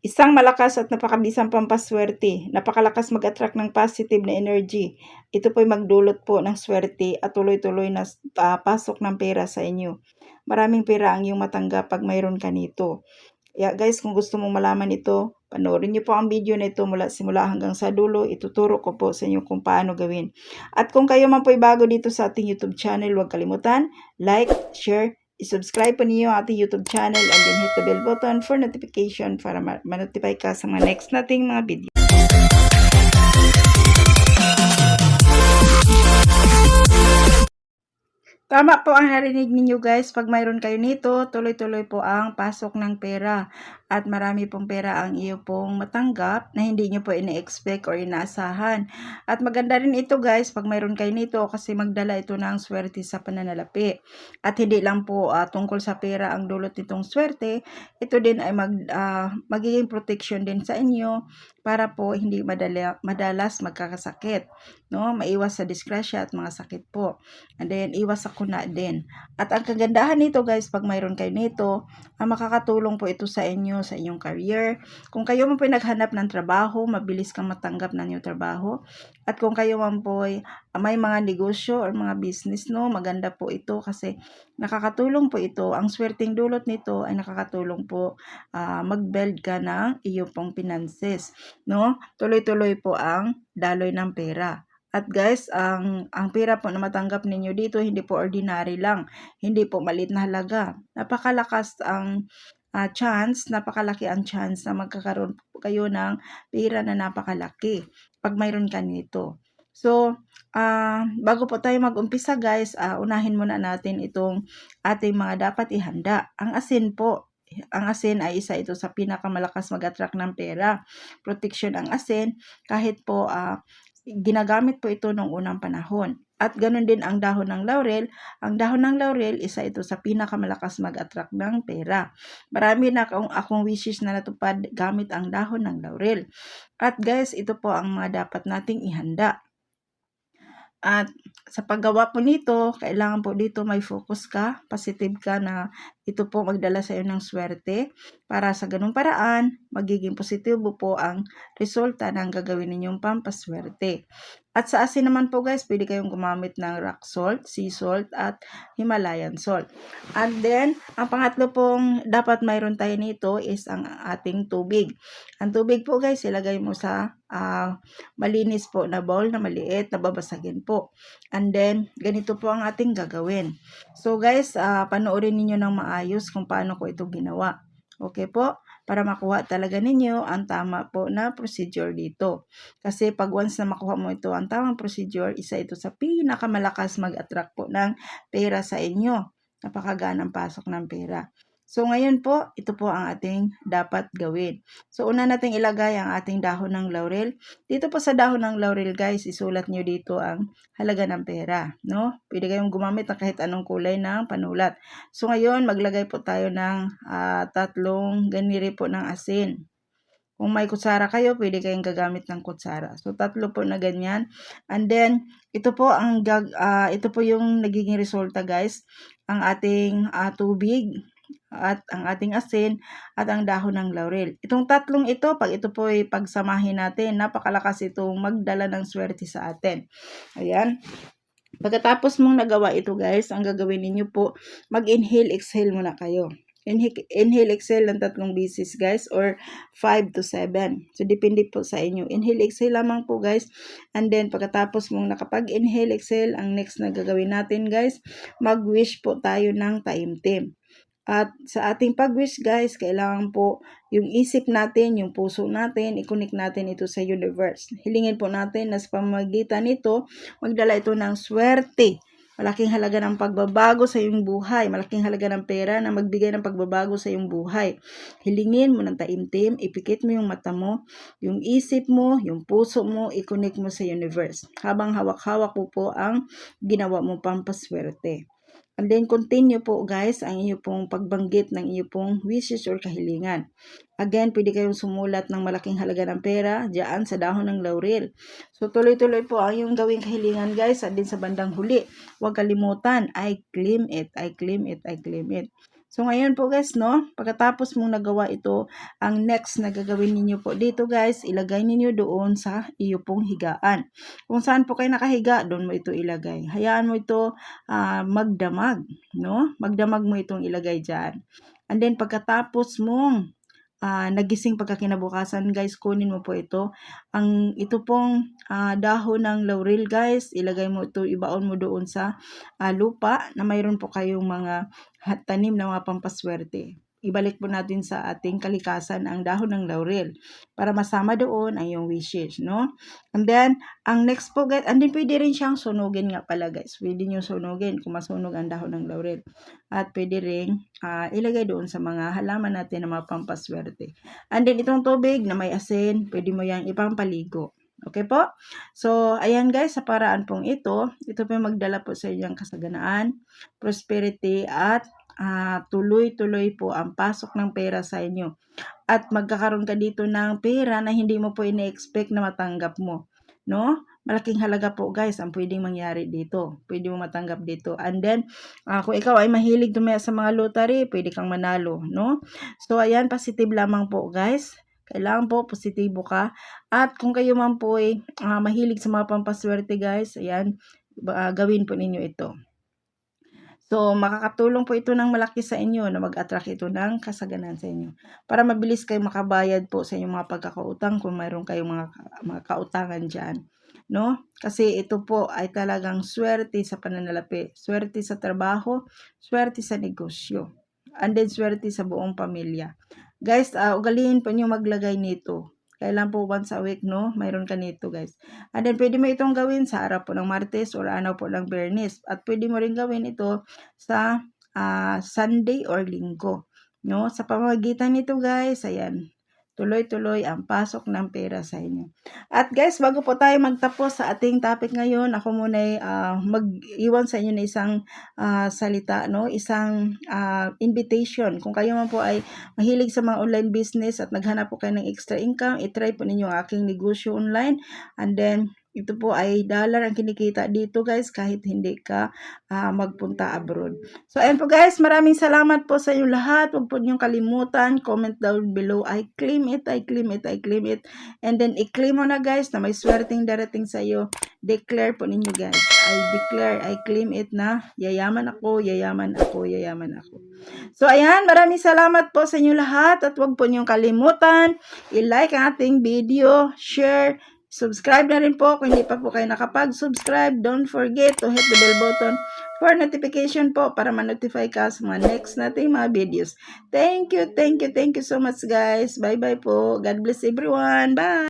Isang malakas at napakabisang pampaswerte, napakalakas mag-attract ng positive na energy. Ito po'y magdulot po ng swerte at tuloy-tuloy na ah, pasok ng pera sa inyo. Maraming pera ang iyong matanggap pag mayroon ka nito. Kaya guys, kung gusto mong malaman ito, panoorin niyo po ang video na ito mula simula hanggang sa dulo. Ituturo ko po sa inyo kung paano gawin. At kung kayo man po'y bago dito sa ating YouTube channel, huwag kalimutan, like, share, i-subscribe po niyo ating YouTube channel and then hit the bell button for notification para ma- ma-notify ka sa mga next nating mga video. Tama po ang narinig ninyo guys. Pag mayroon kayo nito, tuloy-tuloy po ang pasok ng pera. At marami pong pera ang iyo pong matanggap na hindi nyo po ina-expect or inaasahan. At maganda rin ito guys, pag mayroon kayo nito kasi magdala ito ng swerte sa pananalapi. At hindi lang po ah, tungkol sa pera ang dulot nitong swerte, ito din ay mag, ah, magiging protection din sa inyo para po hindi madala, madalas magkakasakit. No? Maiwas sa disgrasya at mga sakit po. And then, iwas sa kuna din. At ang kagandahan nito guys, pag mayroon kayo nito, ang makakatulong po ito sa inyo, sa inyong career. Kung kayo man po naghanap ng trabaho, mabilis kang matanggap ng inyong trabaho. At kung kayo man po ah, may mga negosyo or mga business, no, maganda po ito kasi nakakatulong po ito. Ang swerteng dulot nito ay nakakatulong po ah, mag-build ka ng iyong pong finances. No? Tuloy-tuloy po ang daloy ng pera. At guys, ang ang pera po na matanggap ninyo dito hindi po ordinary lang. Hindi po maliit na halaga. Napakalakas ang ah, chance, napakalaki ang chance na magkakaroon kayo ng pera na napakalaki pag mayroon ka nito. So, ah, bago po tayo mag-umpisa guys, ah, unahin muna natin itong ating mga dapat ihanda. Ang asin po, ang asin ay isa ito sa pinakamalakas mag-attract ng pera. Protection ang asin kahit po ah, ginagamit po ito noong unang panahon. At ganun din ang dahon ng laurel. Ang dahon ng laurel, isa ito sa pinakamalakas mag-attract ng pera. Marami na akong, akong wishes na natupad gamit ang dahon ng laurel. At guys, ito po ang mga dapat nating ihanda. At sa paggawa po nito, kailangan po dito may focus ka, positive ka na ito po magdala sa iyo ng swerte. Para sa ganung paraan, magiging positibo po ang resulta ng gagawin ninyong pampaswerte. At sa asin naman po guys, pwede kayong gumamit ng rock salt, sea salt, at Himalayan salt. And then, ang pangatlo pong dapat mayroon tayo nito is ang ating tubig. Ang tubig po guys, ilagay mo sa ah, malinis po na bowl na maliit na babasagin po. And then, ganito po ang ating gagawin. So guys, ah, panoorin ninyo ng maayos kung paano ko ito ginawa. Okay po? Para makuha talaga ninyo ang tama po na procedure dito. Kasi pag once na makuha mo ito ang tamang procedure, isa ito sa pinakamalakas mag-attract po ng pera sa inyo. Napakaganang pasok ng pera. So ngayon po, ito po ang ating dapat gawin. So una nating ilagay ang ating dahon ng laurel. Dito po sa dahon ng laurel guys, isulat nyo dito ang halaga ng pera. No? Pwede kayong gumamit ng kahit anong kulay ng panulat. So ngayon, maglagay po tayo ng ah, tatlong ganiri po ng asin. Kung may kutsara kayo, pwede kayong gagamit ng kutsara. So tatlo po na ganyan. And then, ito po ang gag, ah, ito po yung nagiging resulta guys. Ang ating ah, tubig at ang ating asin at ang dahon ng laurel. Itong tatlong ito, pag ito po ay pagsamahin natin, napakalakas itong magdala ng swerte sa atin. Ayan. Pagkatapos mong nagawa ito guys, ang gagawin ninyo po, mag-inhale, exhale muna kayo. Inhale, exhale ng tatlong bisis guys or 5 to 7. So, depende po sa inyo. Inhale, exhale lamang po guys. And then, pagkatapos mong nakapag-inhale, exhale, ang next na gagawin natin guys, mag-wish po tayo ng taimtim. At sa ating pag-wish guys, kailangan po yung isip natin, yung puso natin, i-connect natin ito sa universe. Hilingin po natin na sa pamagitan nito, magdala ito ng swerte. Malaking halaga ng pagbabago sa iyong buhay. Malaking halaga ng pera na magbigay ng pagbabago sa iyong buhay. Hilingin mo ng taimtim, ipikit mo yung mata mo, yung isip mo, yung puso mo, i-connect mo sa universe. Habang hawak-hawak po po ang ginawa mo pampaswerte. And then continue po guys ang iyo pong pagbanggit ng iyo pong wishes or kahilingan. Again, pwede kayong sumulat ng malaking halaga ng pera diyan sa dahon ng laurel. So tuloy-tuloy po ang iyong gawing kahilingan guys at din sa bandang huli. Huwag kalimutan, I claim it, I claim it, I claim it. So ngayon po guys, no, pagkatapos mong nagawa ito, ang next na gagawin ninyo po dito guys, ilagay ninyo doon sa iyo pong higaan. Kung saan po kayo nakahiga, doon mo ito ilagay. Hayaan mo ito ah, magdamag, no? Magdamag mo itong ilagay dyan. And then pagkatapos mong ah, nagising pagkakinabukasan guys, kunin mo po ito. Ang ito pong ah, dahon ng laurel guys, ilagay mo ito, ibaon mo doon sa ah, lupa na mayroon po kayong mga tanim na mga pampaswerte. Ibalik po natin sa ating kalikasan ang dahon ng laurel para masama doon ang iyong wishes, no? And then, ang next po guys, and then pwede rin siyang sunugin nga pala guys. Pwede nyo sunugin kung masunog ang dahon ng laurel. At pwede rin ah, ilagay doon sa mga halaman natin na mga pampaswerte. And then itong tubig na may asin, pwede mo yang ipampaligo. Okay po? So, ayan guys, sa paraan pong ito, ito po magdala po sa inyong kasaganaan, prosperity, at ah, tuloy-tuloy po ang pasok ng pera sa inyo. At magkakaroon ka dito ng pera na hindi mo po ine-expect na matanggap mo. No? Malaking halaga po guys ang pwedeng mangyari dito. Pwede mo matanggap dito. And then, ah, kung ikaw ay mahilig tumaya sa mga lottery, pwede kang manalo. No? So, ayan, positive lamang po guys. Kailangan po positibo ka. At kung kayo man po ay ah, mahilig sa mga pampaswerte guys, ayan, ah, gawin po ninyo ito. So, makakatulong po ito ng malaki sa inyo na mag-attract ito ng kasaganan sa inyo. Para mabilis kayo makabayad po sa inyong mga pagkakautang kung mayroon kayong mga, mga kautangan dyan. No? Kasi ito po ay talagang swerte sa pananalapi, swerte sa trabaho, swerte sa negosyo, and then swerte sa buong pamilya. Guys, uh, ugaliin po nyo maglagay nito. Kailan po once a week, no? Mayroon ka nito, guys. And then, pwede mo itong gawin sa araw po ng Martes or araw po ng Bernis. At pwede mo rin gawin ito sa ah, Sunday or Linggo. No? Sa pamamagitan nito, guys, ayan, tuloy-tuloy ang pasok ng pera sa inyo. At guys, bago po tayo magtapos sa ating topic ngayon, ako muna ay ah, mag-iwan sa inyo na isang ah, salita, no? Isang ah, invitation. Kung kayo man po ay mahilig sa mga online business at naghanap po kayo ng extra income, itry po ninyo ang aking negosyo online. And then, ito po ay dollar ang kinikita dito guys kahit hindi ka ah, magpunta abroad. So ayan po guys, maraming salamat po sa inyo lahat. Huwag po niyong kalimutan, comment down below. I claim it, I claim it, I claim it. And then i-claim mo na guys na may swerteng darating sa iyo. Declare po ninyo guys. I declare, I claim it na yayaman ako, yayaman ako, yayaman ako. So ayan, maraming salamat po sa inyo lahat at huwag po niyong kalimutan i-like ang ating video, share, subscribe na rin po kung hindi pa po kayo nakapag-subscribe. Don't forget to hit the bell button for notification po para ma-notify ka sa mga next nating mga videos. Thank you, thank you, thank you so much guys. Bye-bye po. God bless everyone. Bye!